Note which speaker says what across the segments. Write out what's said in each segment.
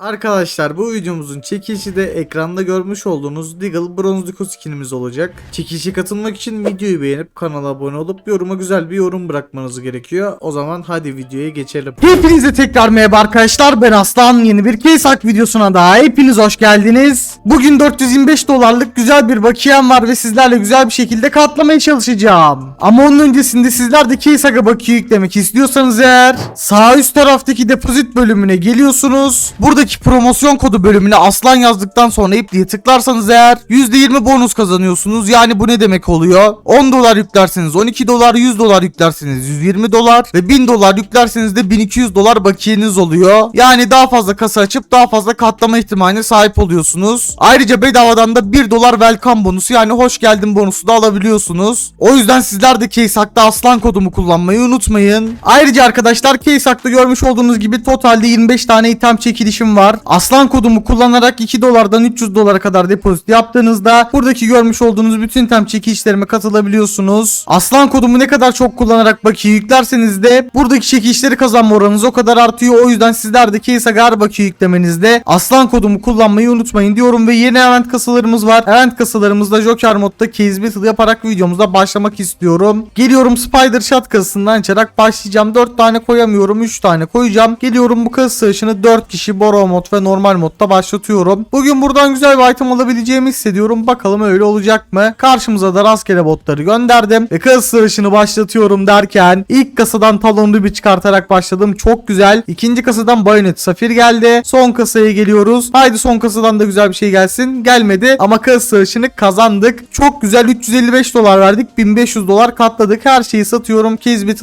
Speaker 1: Arkadaşlar bu videomuzun çekilişi de ekranda görmüş olduğunuz Deagle Bronze Duco skinimiz olacak. Çekilişe katılmak için videoyu beğenip kanala abone olup yoruma güzel bir yorum bırakmanız gerekiyor. O zaman hadi videoya geçelim.
Speaker 2: Hepinize tekrar merhaba arkadaşlar ben Aslan yeni bir Keysak videosuna daha hepiniz hoş geldiniz. Bugün 425 dolarlık güzel bir bakiyem var ve sizlerle güzel bir şekilde katlamaya çalışacağım. Ama onun öncesinde sizler de Keysak'a bakiye yüklemek istiyorsanız eğer sağ üst taraftaki depozit bölümüne geliyorsunuz. Buradaki promosyon kodu bölümüne aslan yazdıktan sonra ipliğe tıklarsanız eğer %20 bonus kazanıyorsunuz. Yani bu ne demek oluyor? 10 dolar yüklerseniz 12 dolar 100 dolar yüklerseniz 120 dolar ve 1000 dolar yüklerseniz de 1200 dolar bakiyeniz oluyor. Yani daha fazla kasa açıp daha fazla katlama ihtimaline sahip oluyorsunuz. Ayrıca bedavadan da 1 dolar welcome bonusu yani hoş geldin bonusu da alabiliyorsunuz. O yüzden sizler de Keysak'ta aslan kodumu kullanmayı unutmayın. Ayrıca arkadaşlar Keysak'ta görmüş olduğunuz gibi totalde 25 tane item çekilişim var. Aslan kodumu kullanarak 2 dolardan 300 dolara kadar depozit yaptığınızda buradaki görmüş olduğunuz bütün item çekilişlerime katılabiliyorsunuz. Aslan kodumu ne kadar çok kullanarak bakiye yüklerseniz de buradaki çekilişleri kazanma oranınız o kadar artıyor. O yüzden sizler de Keysak'a her bakiye yüklemenizde aslan kodumu kullanmayı unutmayın diyorum ve yeni event kasalarımız var. Event kasalarımızda Joker modda case battle yaparak videomuza başlamak istiyorum. Geliyorum Spider Shot kasasından açarak başlayacağım. 4 tane koyamıyorum 3 tane koyacağım. Geliyorum bu kasa savaşını 4 kişi Boro mod ve normal modda başlatıyorum. Bugün buradan güzel bir item alabileceğimi hissediyorum. Bakalım öyle olacak mı? Karşımıza da rastgele botları gönderdim. Ve kasa savaşını başlatıyorum derken ilk kasadan talonlu bir çıkartarak başladım. Çok güzel. İkinci kasadan Bayonet Safir geldi. Son kasaya geliyoruz. Haydi son kasadan da güzel bir şey gelsin. Gelmedi ama kasa savaşını kazandık. Çok güzel 355 dolar verdik. 1500 dolar katladık. Her şeyi satıyorum.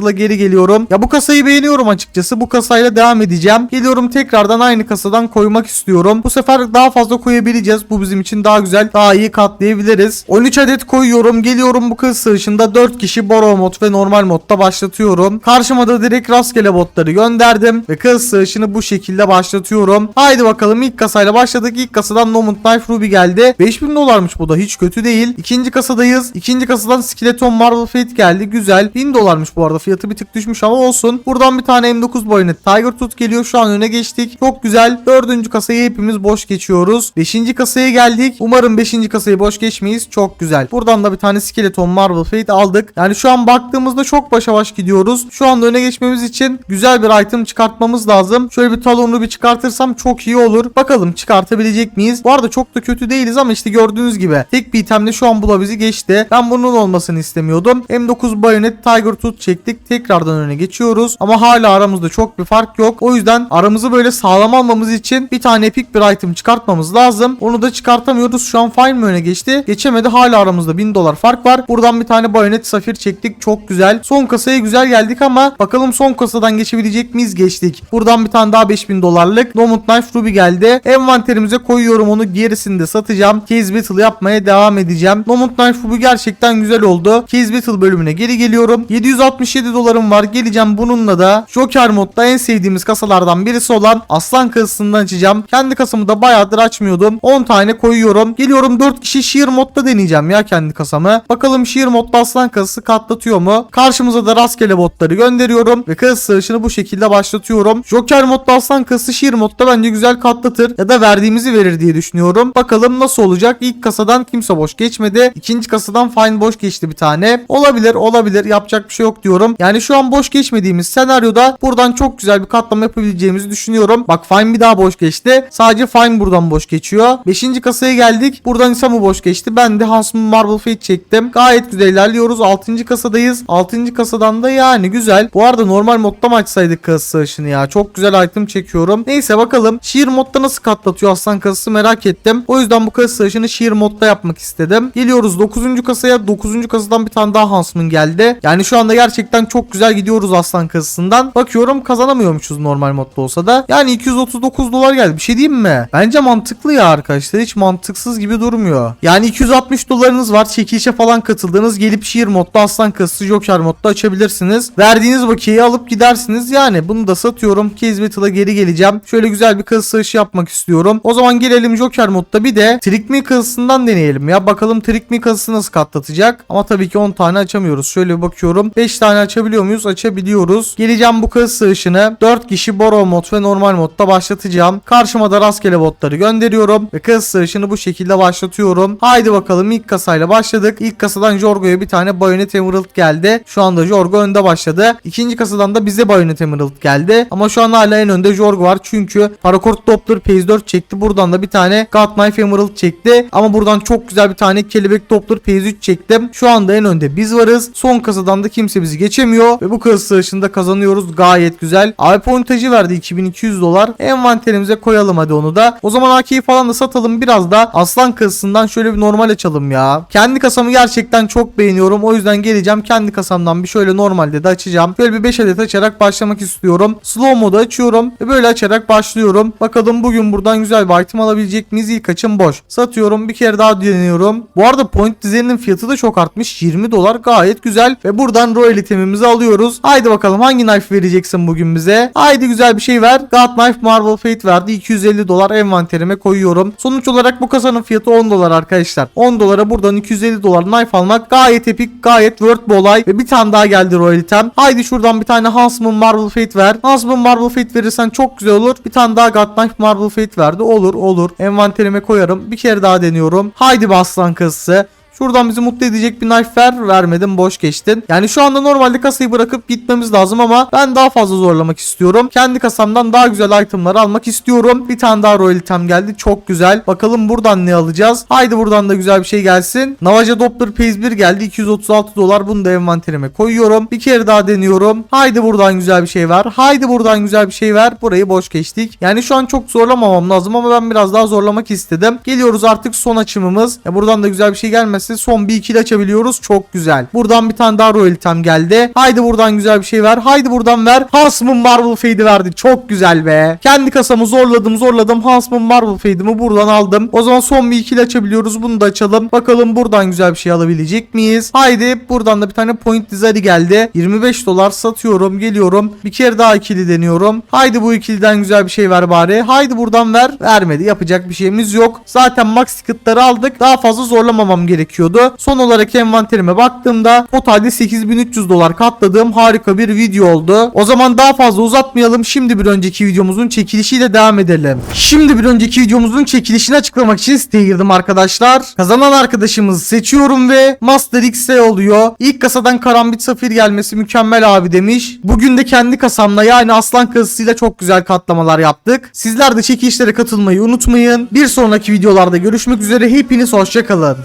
Speaker 2: Battle'a geri geliyorum. Ya bu kasayı beğeniyorum açıkçası. Bu kasayla devam edeceğim. Geliyorum tekrardan aynı kasadan koymak istiyorum. Bu sefer daha fazla koyabileceğiz. Bu bizim için daha güzel. Daha iyi katlayabiliriz. 13 adet koyuyorum. Geliyorum bu kasa savaşında 4 kişi Boro mod ve normal modda başlatıyorum. Karşıma da direkt rastgele botları gönderdim. Ve kasa savaşını bu şekilde başlatıyorum. Haydi bakalım ilk kasayla başladık. İlk kasadan Nomad Knife Ruby geldi. 5000 dolarmış bu da hiç kötü değil. İkinci kasadayız. İkinci kasadan Skeleton Marvel Fate geldi. Güzel. 1000 dolarmış bu arada. Fiyatı bir tık düşmüş ama olsun. Buradan bir tane M9 Bayonet Tiger Tooth geliyor. Şu an öne geçtik. Çok güzel. Dördüncü kasayı hepimiz boş geçiyoruz. Beşinci kasaya geldik. Umarım beşinci kasayı boş geçmeyiz. Çok güzel. Buradan da bir tane Skeleton Marvel Fate aldık. Yani şu an baktığımızda çok başa baş gidiyoruz. Şu anda öne geçmemiz için güzel bir item çıkartmamız lazım. Şöyle bir talonlu bir çıkartırsam çok iyi olur. Bakalım çıkartabilecek miyiz? Bu arada çok da kötü değiliz ama işte gördüğünüz gibi tek bir itemle şu an bula bizi geçti. Ben bunun olmasını istemiyordum. M9 Bayonet Tiger Tooth çektik. Tekrardan öne geçiyoruz. Ama hala aramızda çok bir fark yok. O yüzden aramızı böyle sağlam almamız için bir tane epik bir item çıkartmamız lazım. Onu da çıkartamıyoruz. Şu an Fine mi öne geçti? Geçemedi. Hala aramızda 1000 dolar fark var. Buradan bir tane Bayonet Safir çektik. Çok güzel. Son kasaya güzel geldik ama bakalım son kasadan geçebilecek miyiz? Geçtik. Buradan bir tane daha 5000 dolarlık Nomad Knife Ruby geldi. Envanterimize koyuyorum onu. Gerisini de satacağım. Case Battle yapmaya devam edeceğim. Nomad Knife Ruby gerçekten güzel oldu. Case Battle bölümüne geri geliyorum. 767 dolarım var. Geleceğim bununla da Joker modda en sevdiğimiz kasalardan birisi olan Aslan kasasından açacağım. Kendi kasamı da bayağıdır açmıyordum. 10 tane koyuyorum. Geliyorum 4 kişi Sheer modda deneyeceğim ya kendi kasamı. Bakalım Sheer modda Aslan kasası katlatıyor mu? Karşımıza da rastgele botları gönderiyorum ve kasa savaşını bu şekilde başlatıyorum. Joker modda Aslan kasası Sheer modda bence güzel katlatır ya da verdiğimizi verir diye düşünüyorum. Bakalım nasıl olacak? İlk kasadan kimse boş geçmedi. İkinci kasadan Fine boş geçti bir tane. Olabilir olabilir yapacak bir şey yok diyorum. Yani şu an boş geçmediğimiz senaryoda buradan çok güzel bir katlama yapabileceğimizi düşünüyorum. Bak Fine bir daha boş geçti. Sadece Fine buradan boş geçiyor. Beşinci kasaya geldik. Buradan Isamu boş geçti. Ben de Hans'ın Marble Fate çektim. Gayet güzel ilerliyoruz. Altıncı kasadayız. Altıncı kasadan da yani güzel. Bu arada normal modda mı açsaydık kasa savaşını ya? Çok güzel item çekiyorum. Neyse bakalım. Sheer modda nasıl katlatıyor aslan kasası merak ettim. O yüzden bu kasa savaşını Sheer modda yapmak istedim. Geliyoruz 9. kasaya. 9. kasadan bir tane daha Hansman geldi. Yani şu anda gerçekten çok güzel gidiyoruz aslan kasasından. Bakıyorum kazanamıyormuşuz normal modda olsa da. Yani 239 dolar geldi. Bir şey diyeyim mi? Bence mantıklı ya arkadaşlar. Hiç mantıksız gibi durmuyor. Yani 260 dolarınız var. Çekilişe falan katıldınız. Gelip şiir modda aslan kasası Joker modda açabilirsiniz. Verdiğiniz bakiyeyi alıp gidersiniz. Yani bunu da satıyorum. Battle'a geri geleceğim. Şöyle güzel bir kasa satışı yapmak istiyorum. O zaman gelelim Joker modda bir de Trick Me kasasından deneyelim ya. Bakalım Trick Me kasası nasıl katlatacak. Ama tabii ki 10 tane açamıyoruz. Şöyle bir bakıyorum. 5 tane açabiliyor muyuz? Açabiliyoruz. Geleceğim bu kasa sığışını 4 kişi Boro mod ve normal modda başlatacağım başlatacağım. Karşıma da rastgele botları gönderiyorum. Ve kız sığışını bu şekilde başlatıyorum. Haydi bakalım ilk kasayla başladık. İlk kasadan Jorgo'ya bir tane Bayonet Emerald geldi. Şu anda Jorgo önde başladı. İkinci kasadan da bize Bayonet Emerald geldi. Ama şu an hala en önde Jorgo var. Çünkü Parakort Doppler Phase 4 çekti. Buradan da bir tane God Knife Emerald çekti. Ama buradan çok güzel bir tane Kelebek Doppler Phase 3 çektim. Şu anda en önde biz varız. Son kasadan da kimse bizi geçemiyor. Ve bu kız sığışında kazanıyoruz. Gayet güzel. AP pointajı verdi 2200 dolar. Envanterimize koyalım hadi onu da. O zaman AK'yi falan da satalım. Biraz da aslan kasasından şöyle bir normal açalım ya. Kendi kasamı gerçekten çok beğeniyorum. O yüzden geleceğim. Kendi kasamdan bir şöyle normalde de açacağım. Böyle bir 5 adet açarak başlamak istiyorum. Slow modu açıyorum. Ve böyle açarak başlıyorum. Bakalım bugün buradan güzel bir item alabilecek miyiz? İlk açım boş. Satıyorum. Bir kere daha deniyorum. Bu arada point dizeninin fiyatı da çok artmış. 20 dolar gayet güzel. Ve buradan royal itemimizi alıyoruz. Haydi bakalım hangi knife vereceksin bugün bize? Haydi güzel bir şey ver. God Knife Marvel Fate verdi. 250 dolar envanterime koyuyorum. Sonuç olarak bu kasanın fiyatı 10 dolar arkadaşlar. 10 dolara buradan 250 dolar knife almak gayet epik, gayet worth bir olay. Ve bir tane daha geldi royal item. Haydi şuradan bir tane Huntsman Marvel Fate ver. Huntsman Marvel Fate verirsen çok güzel olur. Bir tane daha God Knife Marvel Fate verdi. Olur olur. Envanterime koyarım. Bir kere daha deniyorum. Haydi be aslan kızı. Şuradan bizi mutlu edecek bir knife ver. Vermedim boş geçtin. Yani şu anda normalde kasayı bırakıp gitmemiz lazım ama ben daha fazla zorlamak istiyorum. Kendi kasamdan daha güzel itemlar almak istiyorum. Bir tane daha royal item geldi. Çok güzel. Bakalım buradan ne alacağız? Haydi buradan da güzel bir şey gelsin. Navaja Doppler Phase 1 geldi. 236 dolar. Bunu da envanterime koyuyorum. Bir kere daha deniyorum. Haydi buradan güzel bir şey ver. Haydi buradan güzel bir şey ver. Burayı boş geçtik. Yani şu an çok zorlamamam lazım ama ben biraz daha zorlamak istedim. Geliyoruz artık son açımımız. Ya buradan da güzel bir şey gelmezse son bir ikili açabiliyoruz. Çok güzel. Buradan bir tane daha royal geldi. Haydi buradan güzel bir şey ver. Haydi buradan ver. Huntsman Marvel Fade'i verdi. Çok güzel be. Kendi kasamı zorladım zorladım. Huntsman Marvel Fade'imi buradan aldım. O zaman son bir ikili açabiliyoruz. Bunu da açalım. Bakalım buradan güzel bir şey alabilecek miyiz? Haydi buradan da bir tane point dizari geldi. 25 dolar satıyorum. Geliyorum. Bir kere daha ikili deniyorum. Haydi bu ikiliden güzel bir şey ver bari. Haydi buradan ver. Vermedi. Yapacak bir şeyimiz yok. Zaten max ticket'ları aldık. Daha fazla zorlamamam gerekiyordu. Son olarak envanterime baktığımda totalde 8300 dolar katladığım harika bir video oldu. O zaman daha fazla uzatmayalım. Şimdi bir önceki videomuzun çekilişiyle devam edelim. Şimdi bir önceki videomuzun çekilişini açıklamak için siteye girdim arkadaşlar. Kazanan arkadaşımızı seçiyorum ve Master X'e oluyor. İlk kasadan karambit safir gelmesi mükemmel abi demiş. Bugün de kendi kasamla yani aslan kasasıyla çok güzel katlamalar yaptık. Sizler de çekilişlere katılmayı unutmayın. Bir sonraki videolarda görüşmek üzere. Hepiniz hoşçakalın.